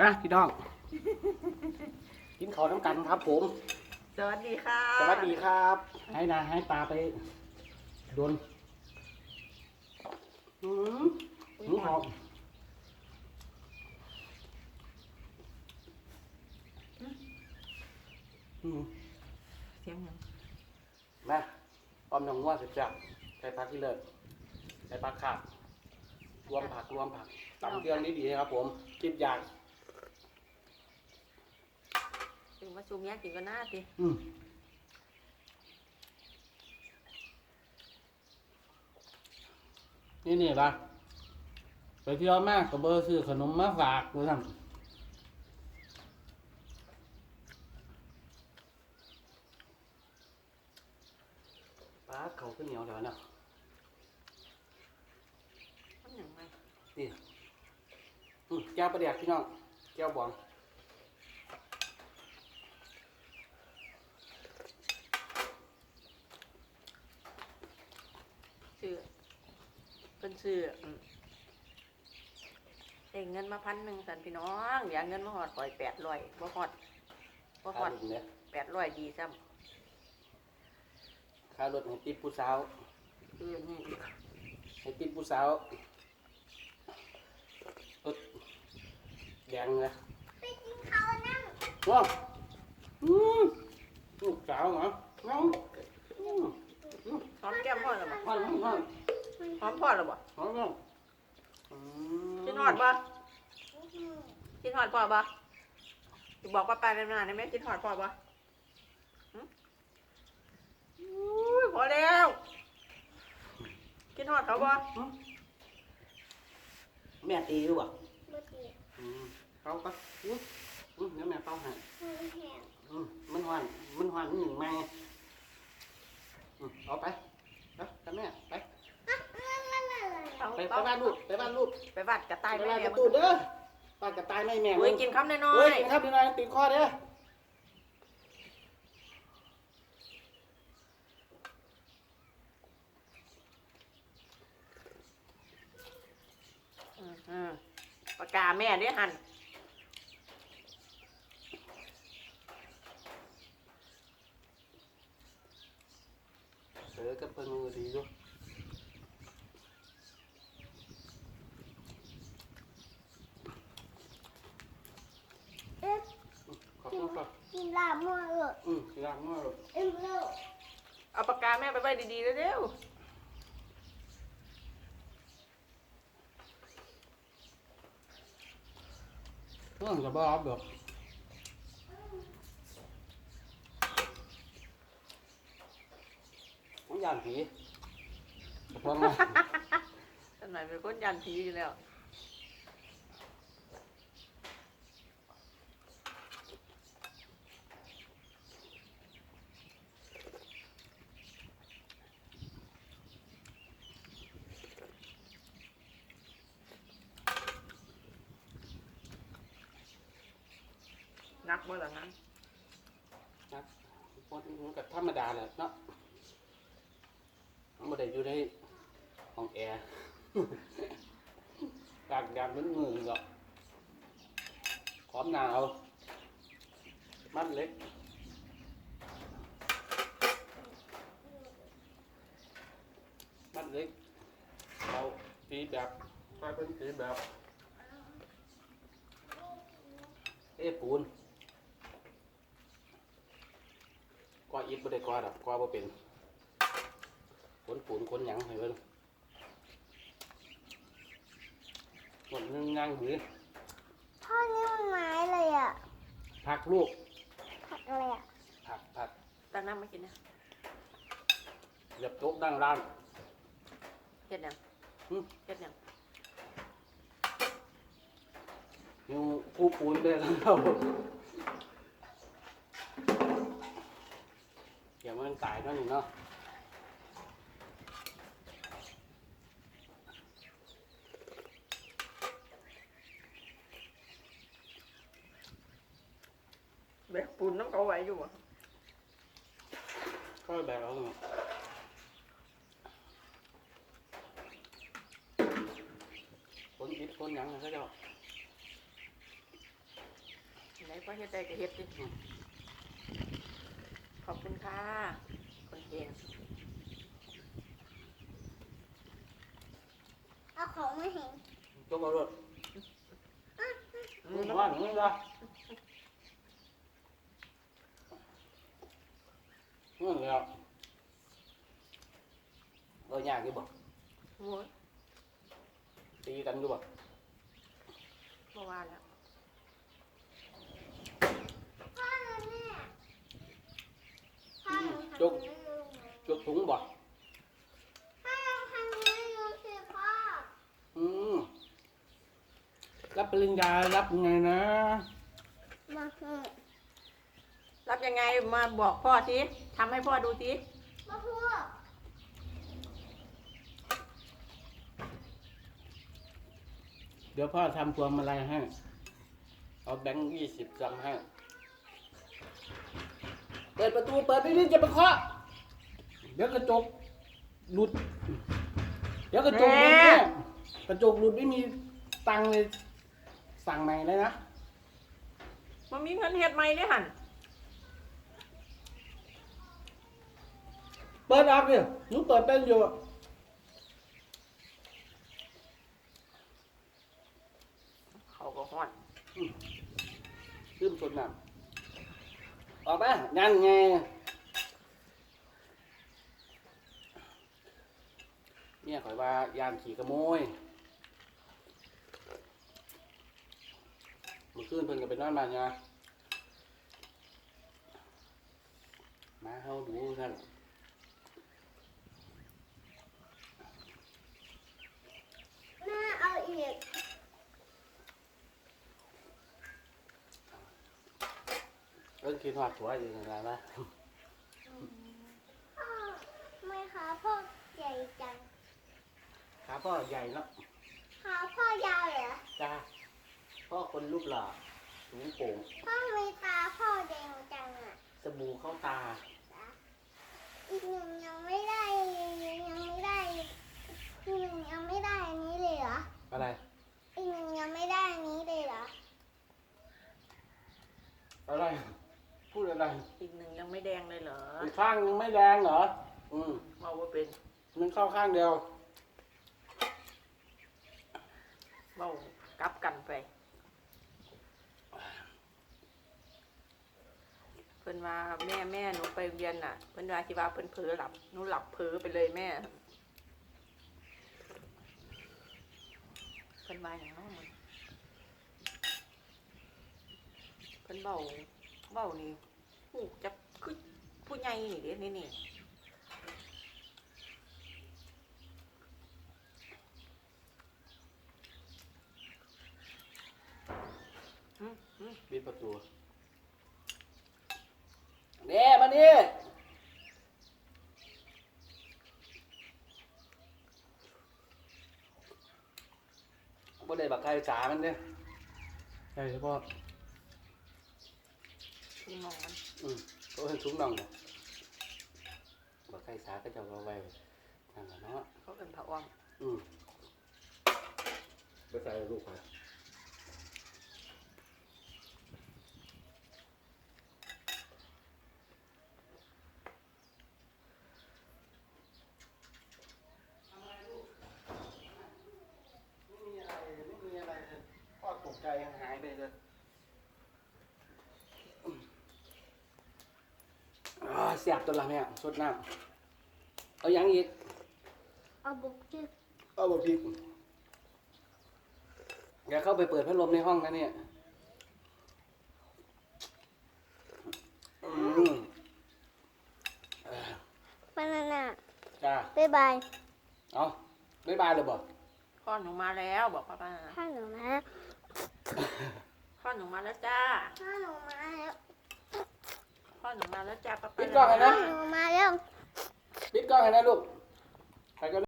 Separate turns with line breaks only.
นะพี่น้อง กินข้าวน้ำกันครับ ผม
สวัสดีค่ะ
สวัสดีครับ ให้นาให้ปลาไปโดนอืมหมูหอมอืม
เสียงหยัง
มาออมหนองงัวสุดจับใส่ผักที่เลิศใส่ผักขาดรวมผักรวมผักตำเครื่องนี้ดีๆครับผมคิดอย่าง
ถึง มาชูเมียกินก็น่าสิ
อืมนี่นี่ปะไปเที่ยวมากกับเบอร์ซื้อขนมมาฝากดูสั่งป้าดเขาขึ้นเหนียวเดี๋ยวนะ
มันหยังไง
นี่อืมแก้วประเดี๋ยวพี่น้องแก้วบอง
เป็นชื่ออืมเองเงินมาพันหนึ่งสันพี่น้องอย่าเงินมาหอดปล่อยแปดร้อยบ่หอดบ่หอ
ค่า
ด
รถเนี่ย
แปดร้อยดีซ้
ค่ารถให้ติดผู้สาวำ
คือนี่
ให้ติดผู้สาวรถแดงเลย
ไปกินข้าวนั่ง
ว้าวอืมลูกสาวเหรอน้องอืม
หอมแก้มพ่อหรือบ่
พ่อน้องพ่อ
หอมพ่อหรือบ่
น้องน้องอืม
กินหอดบ่กินหอดพ่อบ่สิบอกว่าไปเป็นนานได้ไหมกินหอดพ่อบ่หึอุ้ยพอแล้ว กินหอดเขาบ่
แม่ตีรู้ป่ะ
เมื่อกี้
อืมเขาก็อืมอืมเดี๋ยวแม่เป้าให้
มันแห้ง
อืมมันหวานมันหวานหนึ่งแม่อืมเอาไปไปกับแม่ไป
อะนั่นนั่นนั่น
เอา
ไปไป
เอา
บ้านลูกไปบ้านลูก
ไปวัดกระต่าย
ไป
แม่
บ้านก
แม่
ระตูดเด้อบ้านกระต่ายไม่แม่
เฮ้ยกินคำน้อ
เฮ้ย
ย
กินครับพี่นายติดคอเด้อ
ๆอืมอืมปากกาแม่เด้หัน
เสือกับเพิ่งมือดีด้วย
เอ๊ะ
ขอบคุณครับ
กิน ลาบมั่วเออ
อืมล้างมือลูก
เอ็มเร็ว
เอาปากกาแม่ไปไว้ดีๆเร็ว
เรื่องจะบ้าแบบผมยานผีพร้อมไหม
ๆท่านไหนเป็นคนยันผีอยู่แล้ว นักบ่ล่ะนั้น
นะมันก็ธรรมดาแหละเนาะไม่ได้อยู่ในห้องแอร์กากยานมันมือหรอกความหนาวมัดเล็กมัดเล็กเราตีแบบกลายเป็นตีแบบเอ้ปูน กว่าอิดบ่ได้กว่าดอกกว่าบ่เป็นคนปูนคนหยังให้เบิ่งหมดนึงนั่งหือ
พ่อนี่มันไม้เลยอะ
ผักลูก
ผักอะไรอะ
ผักผัก
ตั้งน้ำมากินนะ
เหยียบโต๊ะนั่งร้าน
เฮ็ดหยัง
หึ
เฮ็ดหยัง
อยู่ผู้ปูนเด้อเราอย่ามันตายเนั่นนี่เนาะ
แบกปูนน้ำเขาไหวอยู่บ่ะ
ก็แบบเอาเนาะคนอิดคนหยังเขาเจ้า ไห
นพ่อเฮ็ดได้ก็เฮ็ดดิข อบคุณค่ะ คนเก่ง
เอาของมาเห็น
จงเอารถ
อื
มึ
ม
งว่าหนูละอืมแล้วเรายากอยู่บ่
โอ้ย
ตีกันอยู่บ่
เมื่อวานแล้ว
พ่อนะแม่พ่อหนูทำ
จก
ไม่รู้ไหม
จกถุงบ่
พ่อยังทำไม่รู้สิพ่อ
อืมรับปริญญารับยังไงนะ
มาเถอะ
รับยังไงมาบอกพ่อสิทำให้พ่อดูสิ
มาพูด
เดี๋ยวพ่อทำพวงมาลัยให้ เอาแบงค์ยี่สิบจำให้เปิดประตูเปิดไปนี่จะไปเคาะเดี๋ยวกระจกหลุด เดี๋ยวกระจกหลุดเนี่ยกระจกหลุดไม่มีตังค์เลยสั่งใหม่เลยนะ
มันมีเงินเฮ็ดไหมเนี่ยหัน
เปิดออกเลยหนูเปิดเป็นอยู่
เขาก็ฮอด
ลืมสดน้ำออกมา นั่นไงเนี่ยขอยว่ายานขี่ขโมยเมื่อคืนเพิ่นก็ไปนอนบ้านยมาเฮาดูท่าน
แม่เอาอีก
เรื่องคิดฮอดผัวอยู่นั่นล่ะนะ
พ่อไม่ขาพ่อใหญ่จัง
ขาพ่อใหญ่เนาะ
ขาพ่อยาวเหรอ
จ้าพ่อคนรูปหล่อสูงโป่ง
พ่อมีตาพ่อแดงจังอะ
สบู่เข้าตา
อีกหนึ่งยังไม่ได้ยังไม่ได้อีกหนึ่งยังไม่ได้อันนี้เลยเหรอ
อะไร
อีกหนึ่งยังไม่ได้อันนี้เลยเหรอ
อะไร พูดอะไร
อีกหนึ่งยังไม่แดงเลยเหรอ
อีกข้างยังไม่แดงเหรอ อืม
เมาว่าเป็น
มันเข้าข้างเดียว
เมากลับกันไป เพิ่นว่าแม่แม่หนูไปเรียนน่ะ เพิ่นว่าสิว่าเพิ่นเผลอหลับหนูหลับเผลอไปเลยแม่ เพิ่นว่าอย่างนั้นมันเพิ่นเบา เบ้านี่ผู้จะคือผู้ใหญ่นี่เด้นี่นี่อืมอืม
ปิดประตูเน่มานี่บ่ได้บักไก่จ๋ามันเด้ใช่เฉพาะ
พี่น้องมัน
อืมก็เห็นซุ้มน่องเนี่ยบักไก่จ๋าก็จะเอาไว้นั่นแหละเนาะ
เขาเป็นพระอ้อม
อืมไปใส่ลูกไปไม่มีอะไรไม่มีอะไรเลยพ่อตกใจหายไปเลยอืม อ่าเสียบตัวละแม่สดน้ำเอายังอีก
เอาบุกจิก
เอาบะพริกอย่าเข้าไปเปิดพัดลมในห้องนะเนี่ยอืมเอ่อบา
นาน่า
จ้า
บ๊ายบาย
เอาบ๊ายบายเลยบอก
พ่อหนูมาแล้วบอกป้าป้านะ
พ่อหนูมา
พ่อหนูมาแล้วจ้า
พ่อหนูมาแล้ว
พ่อ หนูมาแล้วจ้าป้า
ปิ
ป้า
ดกล้องให้
พ่อ
นะ
หนูมาแล้ว
ปิดกล้องให้นะลูกใครก็